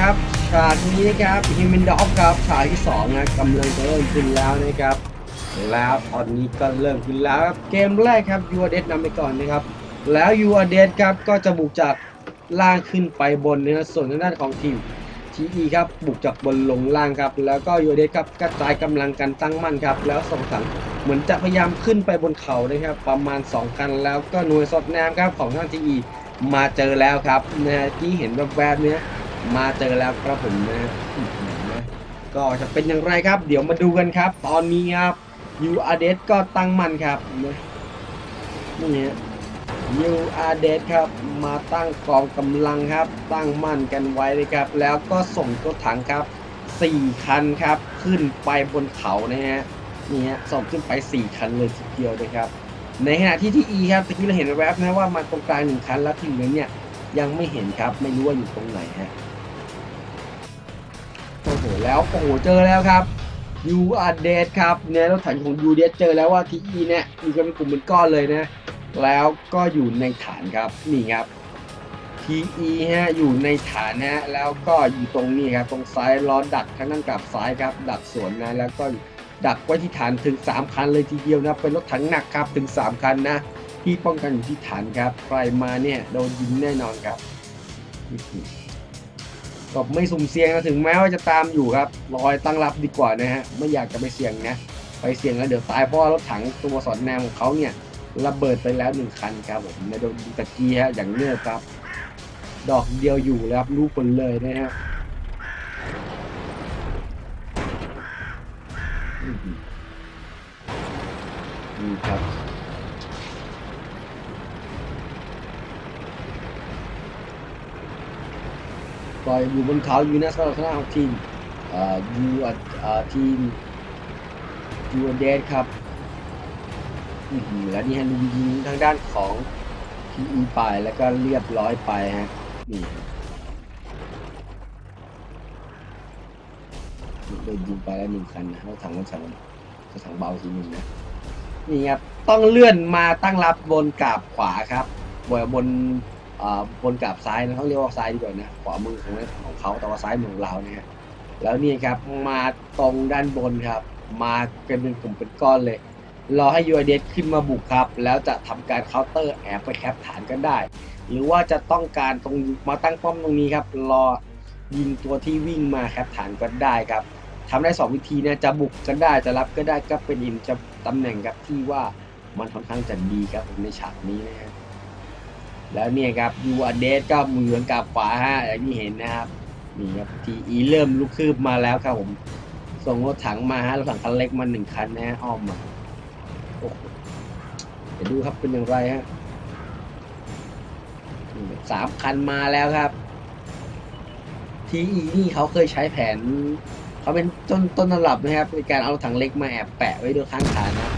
ครับฉากนี้นะครับฮิมินดอกครับฉากที่สองนะกำลังจะเริ่มขึ้นแล้วนะครับ แล้วตอนนี้ก็เริ่มขึ้นแล้วครับเกมแรกครับยูอาเดสนำไปก่อนนะครับ แล้วยูอาเดสครับก็จะบุกจากล่างขึ้นไปบนนะส่วนทางด้านของทีมทีอีครับบุกจากบนลงล่างครับ แล้วก็ยูอาเดสครับกระจายกำลังกันตั้งมั่นครับ แล้วส่งถังเหมือนจะพยายามขึ้นไปบนเขานะครับ ประมาณ2คันแล้วก็หน่วยสดแนมครับของทางทีอีมาเจอแล้วครับนะที่เห็นแวบๆเนี้ย มาเจอแล้วครับผมนะก็จะเป็นอย่างไรครับ เดี๋ยวมาดูกันครับ ตอนนี้ครับยูอาเดสก็ตั้งมั่นครับนะนี่ฮะยูอาเดสครับมาตั้งกองกำลังครับ ตั้งมั่นกันไว้เลยครับ แล้วก็ส่งตัวถังครับ 4 คันครับ ขึ้นไปบนเขานะฮะนี่ฮะส่งขึ้นไป 4 คันเลยทีเดียวนะครับ ในขณะที่ที่ E ครับตะกี้เราเห็นแวบนะว่ามาตรงกลางหนึ่งคันแล้วที่เหลือเนี่ย ยังไม่เห็นครับ ไม่รู้ว่าอยู่ตรงไหนฮะโอ้โหแล้วโอ้โหเจอแล้วครับ u r d e a d ครับเนี่ยรถถังของ u d e a d เจอแล้วว่า TE เนี่ยอยู่กันเป็นกลุ่มเป็นก้อนเลยนะ แล้วก็อยู่ในฐานครับนี่ครับ TE ฮะอยู่ในฐานนะแล้วก็อยู่ตรงนี้ครับตรงซ้ายล้อดักทางด้านกลับซ้ายครับ ดักสวนนะแล้วก็ดักไว้ที่ฐานถึง 3 คันเลยทีเดียวนะเป็นรถถังหนักครับถึง 3 คันนะ ที่ป้องกันอยู่ที่ฐานครับ ใครมาเนี่ยโดนยิงแน่นอนครับก็ไม่สุ่มเสี่ยงนะถึงแม้ว่าจะตามอยู่ครับรอยตั้งรับดีกว่านะฮะไม่อยากจะไปเสี่ยงนะ ไปเสี่ยงแล้วเดี๋ยวตายเพราะรถถังตัวสอดแนมของเขาเนี่ยระเบิดไปแล้วหนึ่งคันครับผมในโดนตะกี้ฮะอย่างเนื่อครับ ดอกเดียวอยู่แล้วครับรู้ผลเลยนะฮะนี่ครับ ก็อยู่บนเขาอยู่นะสำหรับคณะของทีมเอ่อยูเอ่ทีมยูเดนครับอื้อหือแล้วนี่ฮะลุงยิงทางด้านของทีอีไปแล้วก็เรียบร้อยไปฮะนี่ฮะโดนยิงไปแล้วหนึ่งคันนะเรถถังรถถังรถถังเบาทีหนึงนะนี่ครับต้องเลื่อนมาตั้งรับบนกาบขวาครับบนบน บนกับซ้ายนะเขาเรียกว่าซ้ายดีกว่านะขวามือของของเขาแต่ว่าซ้ายมือของเราเนี่ย แล้วนี่ครับมาตรงด้านบนครับ มากันเป็นกลุ่มเป็นก้อนเลย รอให้ยูไอเดขึ้นมาบุกครับ แล้วจะทำการเคาน์เตอร์แอบไปแคปฐานกันได้ หรือว่าจะต้องการตรงมาตั้งป้อมตรงนี้ครับ รอยิงตัวที่วิ่งมาแคปฐานก็ได้ครับทำได้สองวิธีนะจะบุกก็ได้จะรับก็ได้ก็เป็นอินจะตำแหน่งครับที่ว่ามันค่อนข้างจะดีครับผมในฉากนี้นะฮะ แล้วเนี่ยครับยูอเดสก็เหมือนกับฝาฮะอย่างที่เห็นนะครับนี่ครับทีอีเริ่มลุกคืบมาแล้วครับผม ส่งรถถังมาฮะรถถังคันเล็กมาหนึ่งคันนะฮะอ้อมมาโอ้โหเดี๋ยวดูครับเป็นอย่างไรฮะสามคันมาแล้วครับทีอีนี่เขาเคยใช้แผน เขาเป็นต้นต้นตำรับนะครับในการเอาถังเล็กมาแอบแปะไว้ด้วยข้างฐานนะ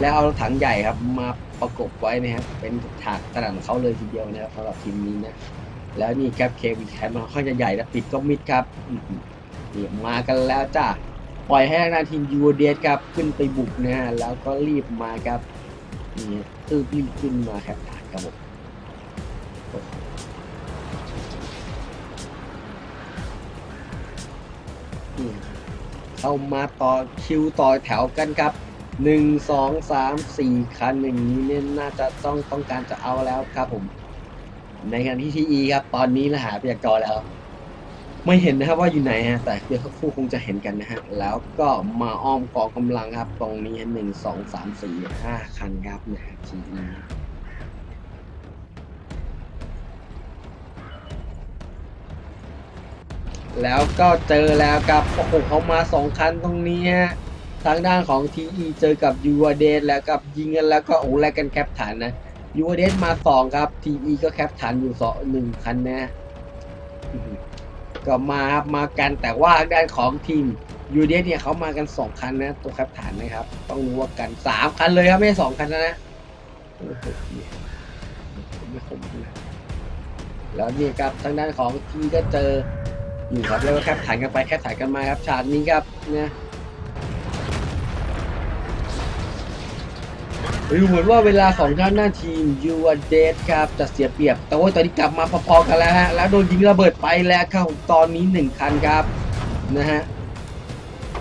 แล้วเอาถังใหญ่ครับมาประกบไว้นะครับเป็นฉากกระดานของเขาเลยทีเดียวนะครับสำหรับทีมนี้นะแล้วนี่ครับเควีแคมมันค่อนจะใหญ่นะปิดก็มิดครับอื้อหือนี่มากันแล้วจ้าปล่อยให้ทางด้านทีมยูเดสครับขึ้นไปบุกนะฮะแล้วก็รีบมาครับนี่ตื้อรีบขึ้นมาครับฐานครับผมโอ้โหนี่เข้ามาต่อคิวต่อแถวกันครับ หนึ่งสองสามสี่คันอย่างนี้เนี่ยน่าจะต้องต้องการจะเอาแล้วครับผม ในขณะที่ทีอีครับ ตอนนี้นะหาพยากรแล้ว ไม่เห็นนะครับว่าอยู่ไหนฮะแต่เดี๋ยวคู่คงจะเห็นกันนะฮะแล้วก็มาอ้อมกองกำลังครับ ตรงนี้หนึ่งสองสามสี่ห้าคันครับนะฮะทีอีแล้วก็เจอแล้วครับโอ้โหเขามาสองคันตรงนี้ฮะ ทางด้านของ TE เจอกับ u ูเดสแล้วกับยิงกันแล้วก็โอ้แลกกันแคปฐานนะ u ูเดสมาสองครับ TE ก็แคปฐานอยู่สองหนึ่งคันนะก็มาครับมากันแต่ว่าทางด้านของทีม u ูเดสเนี่ยเขามากันสองคันนะตัวแคปฐานนะครับ ต้องรู้ว่ากันสามคันเลยครับไม่สองคันนะไม่คมนะแล้วนี่ครับทางด้านของทีก็เจออยู่ครับแล้วก็แคปฐานกันไปแคปฐานกันมาครับฉากนี้ครับเนี่ย ดูเหมือนว่าเวลาของท่านหน้าทีมยูวเดสครับจะเสียเปรียบ แต่ว่าตอนนี้กลับมาพอๆกันแล้วฮะ แล้วโดนยิงระเบิดไปแล้วครับตอนนี้หนึ่งคันครับนะฮะ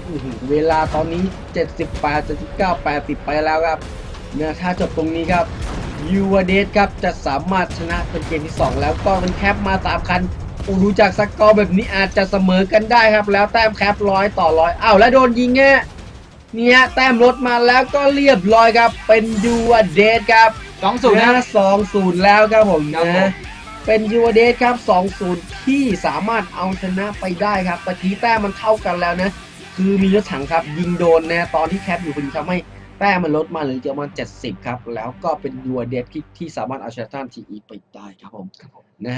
อื้อหือเวลาตอนนี้ 78 79 80 ไปแล้วครับนะถ้าจบตรงนี้ครับยูวเดสครับจะสามารถชนะเป็นเกมที่ 2 แล้วก็มันแคปมา 3 คันอ้ดูจากสกอร์แบบนี้อาจจะเสมอกันได้ครับ แล้วแต้มแคปร้อยต่อร้อยอ้าวแล้วโดนยิงแง่ เนี่ยแต้มลดมาแล้วก็เรียบร้อยครับ เป็นยูวเดสครับสองศูนย์นะนะ สองศูนย์แล้วครับผมครับผม นะ เป็นยูวเดสครับสองศูนย์ที่สามารถเอาชนะไปได้ครับตะกี้แต้มมันเท่ากันแล้วนะ คือมีรถถังครับ ยิงโดนนะตอนที่แคปอยู่พอดีทำให้แต้มมันลดมาเหลือประมาณ70 ครับ แล้วก็เป็นยูวเดสที่ที่สามารถเอาชนะทีอีไปได้ครับผม นะฮะ